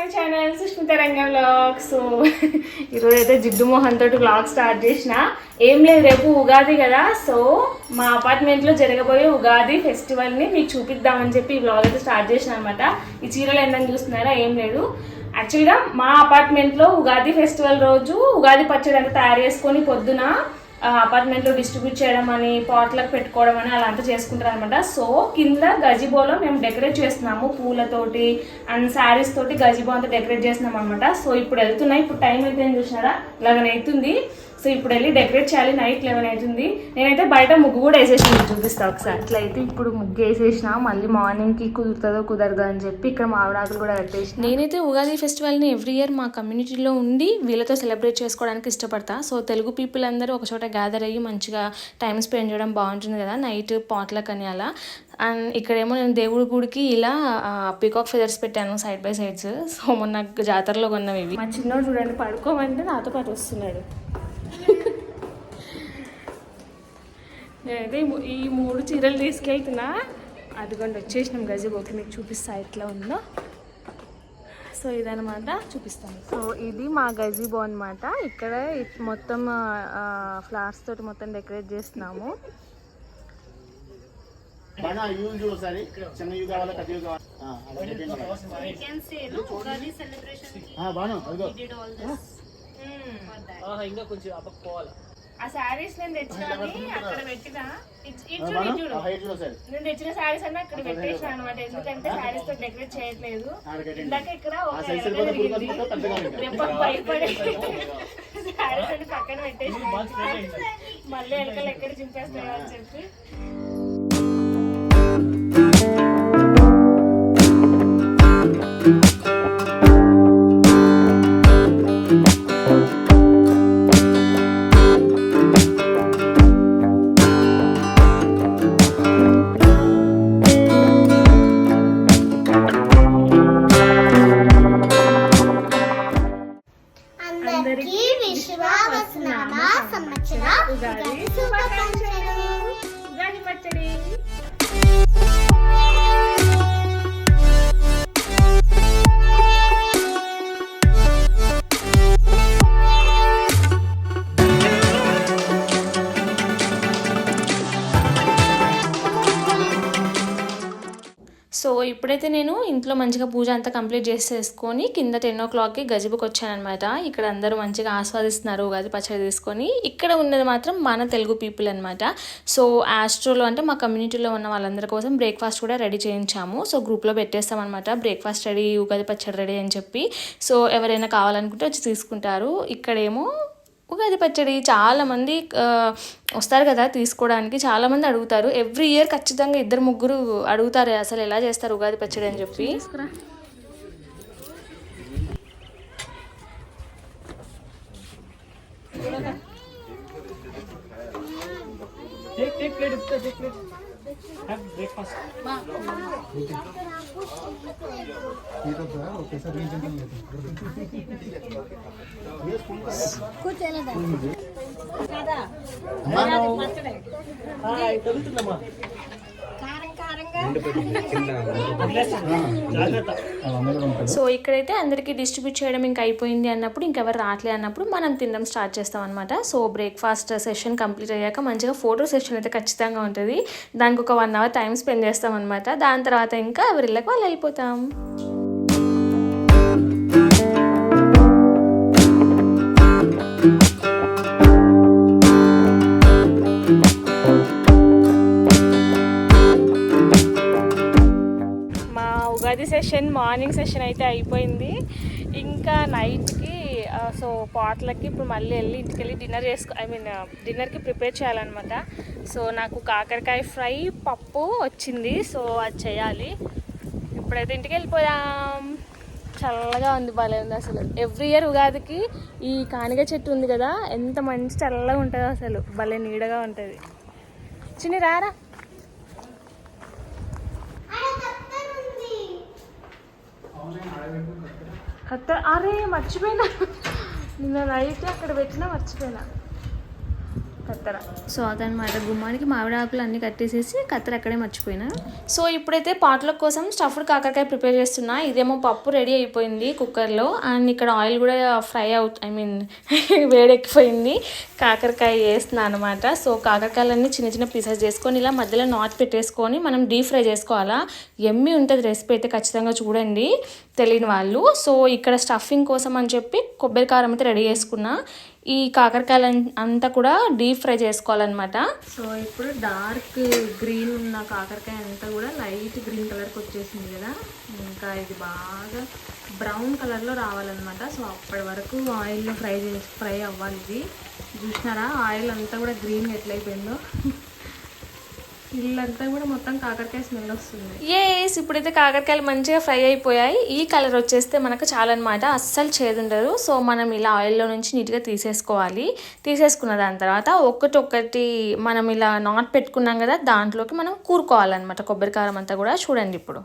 My channel Sushmita రంగం vlog so ఈరోజు అయితే జిడ్డు మోహన్ తోటి వ్లాగ్ స్టార్ట్ చేసిన. ఏం లేదు రేపు ఉగాది కదా. సో మా అపార్ట్మెంట్లో జరగబోయే ఉగాది ఫెస్టివల్ని మీకు చూపిద్దామని చెప్పి ఈ వ్లాగ్ అయితే స్టార్ట్ చేసిన అనమాట ఈ చీరలు ఏంటని చూస్తున్నారా? ఏం లేదు. యాక్చువల్గా మా అపార్ట్మెంట్లో ఉగాది ఫెస్టివల్ రోజు ఉగాది పచ్చడి అంతా తయారు చేసుకొని పొద్దున అపార్ట్మెంట్లో డిస్ట్రిబ్యూట్ చేయడం అని పాట్లకు పెట్టుకోవడం అని అలా అంతా చేసుకుంటారు అనమాట సో కింద గజిబోలో మేము డెకరేట్ చేస్తున్నాము పూలతోటి అండ్ శారీస్ తోటి గజిబో అంతా డెకరేట్ చేస్తున్నాం అనమాట సో ఇప్పుడు వెళ్తున్నాయి. ఇప్పుడు టైం అయితే ఏం చూసినారా? లెవెన్ అవుతుంది సో ఇప్పుడు వెళ్ళి డెకరేట్ చేయాలి. నైట్ లెవెన్ అవుతుంది. నేనైతే బయట ముగ్గు కూడా వేసేసిన. చూపిస్తా ఒకసారి. అట్లయితే ఇప్పుడు ముగ్గు వేసేసిన మళ్ళీ మార్నింగ్కి కుదురుతుందో కుదరదో అని చెప్పి ఇక్కడ మామిడాకులు కూడా కట్టేసి నేనైతే ఉగాది ఫెస్టివల్ని ఎవ్రీ ఇయర్ మా కమ్యూనిటీలో ఉండి వీళ్ళతో సెలబ్రేట్ చేసుకోవడానికి ఇష్టపడతా. సో తెలుగు పీపుల్ అందరూ ఒక చోట గ్యాదర్ అయ్యి మంచిగా టైం స్పెండ్ చేయడం బాగుంటుంది కదా నైట్ పాట్లకు అని అలా. అండ్ ఇక్కడేమో నేను దేవుడి గుడికి ఇలా పికాక్ ఫెదర్స్ పెట్టాను సైడ్ బై సైడ్స్ సో మొన్న జాతరలో కొన్నవి ఇవి. మా చిన్నోడు చూడండి పడుకోమంటే నాతో పాటు వస్తున్నాడు. నేనైతే ఈ మూడు చీరలు తీసుకెళ్తున్నా. అదిగోండి వచ్చేసినాం గజిబోకి మీకు చూపిస్తా ఎట్లా ఉందో. సో ఇదనమాట చూపిస్తాను. సో ఇది మా గజిబో అనమాట ఇక్కడ మొత్తం ఫ్లవర్స్ తోటి మొత్తం డెకరేట్ చేస్తున్నాము. అదిగో ఇంకా కొంచెం అప్పకపోవాలి ఆ శారీస్ నేను తెచ్చినవి అక్కడ పెట్టిన. ఇట్- ఇటు ఆ, చూడు, నేను తెచ్చిన శారీస్ అన్నీ అక్కడ పెట్టేసిన అనమాట ఎందుకంటే శారీస్తో డెకరేట్ చేయట్లేదు. ఇందాక ఇక్కడ ఒక సైజ్ ఎరగ సరిపోతే జరిగింది పురుగు వస్తుందో పెద్దగా ఉంది. రేపు భయపడి శారీస్ అన్ని పక్కన పెట్టేసిన మళ్ళీ ఎలకలు ఎక్కడ చింపేస్తాయో అని చెప్పి. ఇప్పుడైతే నేను ఇంట్లో మంచిగా పూజ అంతా కంప్లీట్ చేసేసుకొని కింద టెన్ ఓ క్లాక్కి గజిబుకి వచ్చానమాట ఇక్కడ అందరూ మంచిగా ఆస్వాదిస్తున్నారు ఉగాది పచ్చడి తీసుకొని. ఇక్కడ ఉన్నది మాత్రం మన తెలుగు పీపుల్ అనమాట సో ఆస్ట్రోలో అంటే మా కమ్యూనిటీలో ఉన్న వాళ్ళందరి కోసం బ్రేక్ఫాస్ట్ కూడా రెడీ చేయించాము. సో గ్రూప్లో పెట్టేస్తాం అనమాట బ్రేక్ఫాస్ట్ రెడీ ఉగాది పచ్చడి రెడీ అని చెప్పి. సో ఎవరైనా కావాలనుకుంటే వచ్చి తీసుకుంటారు. ఇక్కడేమో ఉగాది పచ్చడి చాలామంది వస్తారు కదా తీసుకోవడానికి. చాలామంది అడుగుతారు. ఎవ్రీ ఇయర్ ఖచ్చితంగా ఇద్దరు ముగ్గురు అడుగుతారు అసలు ఎలా చేస్తారు ఉగాది పచ్చడి అని చెప్పి. బ్రేక్ఫాస్ట్ సో ఇక్కడైతే అందరికీ డిస్ట్రిబ్యూట్ చేయడం ఇంకా అయిపోయింది అన్నప్పుడు ఇంకెవరు రావట్లే అన్నప్పుడు మనం తినడం స్టార్ట్ చేస్తాం అనమాట సో బ్రేక్ఫాస్ట్ సెషన్ కంప్లీట్ అయ్యాక మంచిగా ఫోటో సెషన్ అయితే ఖచ్చితంగా ఉంటుంది. దానికి ఒక వన్ అవర్ టైం స్పెండ్ చేస్తాం అనమాట దాని తర్వాత ఇంకా ఎవరిళ్ళకి వాళ్ళు వెళ్ళిపోతాం. ఉగాది సెషన్ మార్నింగ్ సెషన్ అయితే అయిపోయింది. ఇంకా నైట్కి సో పాట్లకి ఇప్పుడు మళ్ళీ వెళ్ళి ఇంటికి వెళ్ళి డిన్నర్ చేసుకో ఐ మీన్ డిన్నర్కి ప్రిపేర్ చేయాలన్నమాట. సో నాకు కాకరకాయ ఫ్రై పప్పు వచ్చింది సో అది చేయాలి. ఇప్పుడైతే ఇంటికి వెళ్ళిపోయాం చల్లగా ఉంది భలే ఉంది అసలు. ఎవ్రీ ఇయర్ ఉగాదికి ఈ కానిగ చెట్టు ఉంది కదా ఎంత మంచి చల్లగా ఉంటుందో అసలు. భలే నీడగా ఉంటుంది. చిన్ని రారా. అత్త అరే మర్చిపోయినా. నిన్న నైట్ అక్కడ పెట్టినా మర్చిపోయినా. కత్తెర. సో అదనమాట గుమ్మానికి మామిడి ఆకులు అన్ని కట్టేసేసి కత్తెర అక్కడే మర్చిపోయినా. సో ఇప్పుడైతే పాటల కోసం స్టఫ్డ్ కాకరకాయ ప్రిపేర్ చేస్తున్నా. ఇదేమో పప్పు రెడీ అయిపోయింది కుక్కర్లో. అండ్ ఇక్కడ ఆయిల్ కూడా ఫ్రై అవుట్ ఐ మీన్ వేడెక్కిపోయింది. కాకరకాయ వేస్తున్నా అనమాట సో కాకరకాయలన్నీ చిన్న చిన్న పీసెస్ చేసుకొని ఇలా మధ్యలో నాట్ పెట్టేసుకొని మనం డీప్ ఫ్రై చేసుకోవాలా? ఎమ్మి ఉంటుంది రెసిపీ అయితే ఖచ్చితంగా చూడండి తెలియని వాళ్ళు. సో ఇక్కడ స్టఫింగ్ కోసం అని చెప్పి కొబ్బరి కారం అయితే రెడీ చేసుకున్నా. ఈ కాకరకాయలు అంతా కూడా డీప్ ఫ్రై చేసుకోవాలన్నమాట. సో ఇప్పుడు డార్క్ గ్రీన్ ఉన్న కాకరకాయ అంతా కూడా లైట్ గ్రీన్ కలర్కి వచ్చేసింది కదా. ఇంకా ఇది బాగా బ్రౌన్ కలర్లో రావాలన్నమాట. సో అప్పటి వరకు ఆయిల్లో ఫ్రై చేసి ఫ్రై అవ్వాలి ఇది. చూసినారా? ఆయిల్ అంతా కూడా గ్రీన్ ఎట్లయిపోయిందో. ఇల్లంతా కూడా మొత్తం కాకరకాయ స్మెల్ వస్తుంది. ఏస్ ఇప్పుడైతే కాకరకాయలు మంచిగా ఫ్రై అయిపోయాయి. ఈ కలర్ వచ్చేస్తే మనకు చాలా అనమాట అస్సలు చేదుండదు. సో మనం ఇలా ఆయిల్లో నుంచి నీట్గా తీసేసుకోవాలి. తీసేసుకున్న దాని తర్వాత ఒక్కటి మనం ఇలా నాట్ పెట్టుకున్నాం కదా దాంట్లోకి మనం కూరుకోవాలన్నమాట. కొబ్బరి కారం అంతా కూడా చూడండి ఇప్పుడు.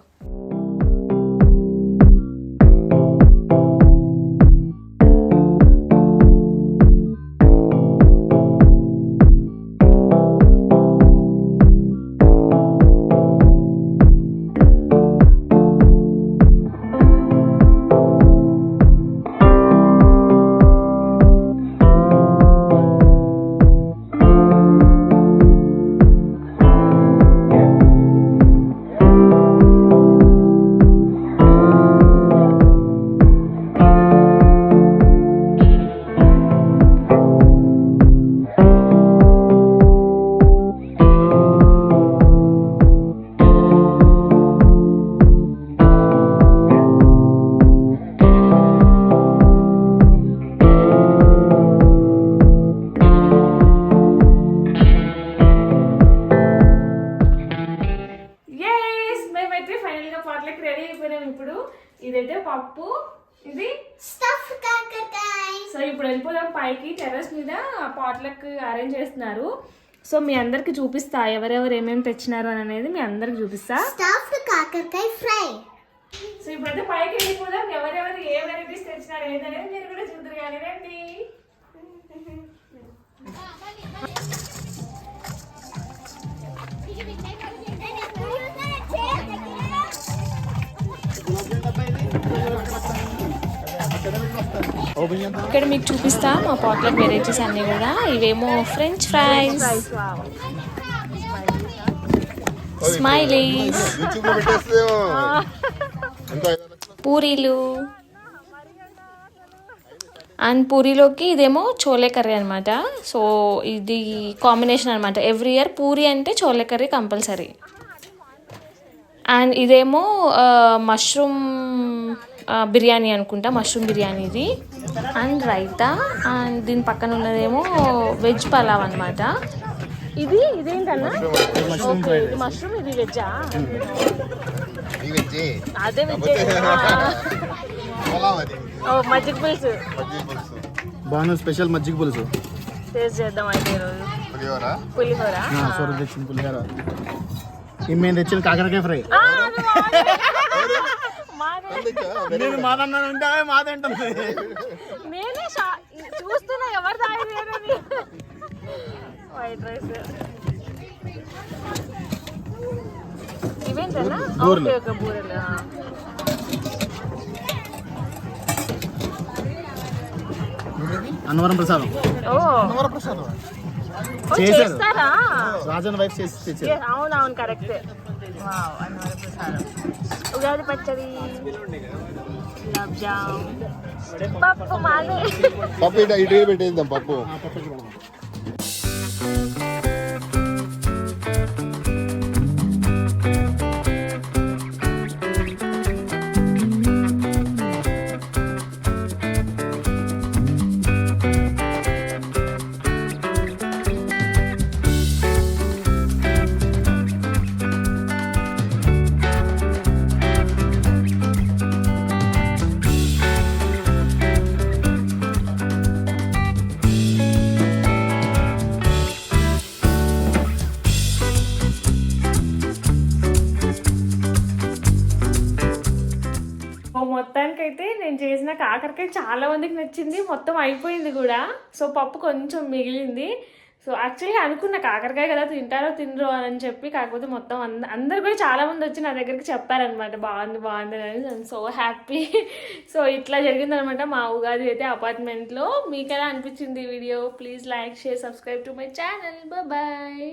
చేస్తున్నారు. సో మీ అందరికి చూపిస్తా ఎవరెవరు ఏమేమి తెచ్చినారు అని అనేది మీ అందరికి చూపిస్తా. స్టఫ్డ్ కాకరకాయ ఫ్రై. సో ఇప్పుడైతే పైకి వెళ్ళిపోదాం. ఎవరెవరు ఏ వెరైటీస్ తెచ్చినారు ఏదనేది మీరు కూడా చూద్దరు కానీ రండి. ఓపెన్ చేద్దాం ఇక్కడ మీకు చూపిస్తా మా పాట్లెట్ వెరైటీస్ అన్ని కూడా. ఇవేమో ఫ్రెంచ్ ఫ్రైస్ స్మైలీస్ పూరీలు. అండ్ పూరీలోకి ఇదేమో చోలే కర్రీ అనమాట సో ఇది కాంబినేషన్ అనమాట ఎవ్రీ ఇయర్ పూరి అంటే చోలే కర్రీ కంపల్సరీ. అండ్ ఇదేమో మష్రూమ్ బిర్యానీ అనుకుంటా మష్రూమ్ బిర్యానీ ఇది. అండ్ రైతా అండ్ దీని పక్కన ఉన్నదేమో వెజ్ పలావ్ అనమాట ఇది ఇదేంటన్నా ఓకే ఇది మష్రూమ్ ఇది వెజ్జా? అదే వెజ్ పొలాం అది. ఓ మజ్జిగ పులుసు. మజ్జిగ పులుసు. బాను స్పెషల్ మజ్జిగ పులుసు. టేస్ట్ చేద్దాం అయితే ఈరోజు పులిహోర? పులిహోర? సొర తెచ్చిన పులిహోర. ఈ మేము తెచ్చిన కాకరకాయ ఫ్రై. నేను మాదన్నా ఉంటే మాదేంటుంది నేనే షా- చూస్తున్నా ఎవరు తాగలేరని. White rice ఇవేంటన్నా? బూరెలు. ఓకే ఓకే బూరెలు ఆ. అన్నవరం ప్రసాదం. ఓ. ప్రసాదం చేశారు. రాజన్ వైఫ్ చేసి అవునవును కరెక్టే. వావ్ అన్నవరం ప్రసాదం. ఉగాది పచ్చడి. గులాబ్ జామ్. పప్పు మాదే. పప్పు ఇటు ఇటు పెట్టేద్దాం పప్పు. అయితే నేను చేసిన కాకరకాయ చాలా మందికి నచ్చింది మొత్తం అయిపోయింది కూడా. సో పప్పు కొంచెం మిగిలింది. సో యాక్చువల్లీ అనుకున్న కాకరకాయ కదా తింటారో తినరు అని చెప్పి కాకపోతే మొత్తం అంద అందరు కూడా చాలా మంది వచ్చి నా దగ్గరికి చెప్పారనమాట బాగుంది బాగుంది అని సో హ్యాపీ సో ఇట్లా జరిగిందనమాట మా ఉగాది అయితే అపార్ట్మెంట్లో మీకు ఎలా అనిపించింది ఈ video please like share subscribe to my channel bye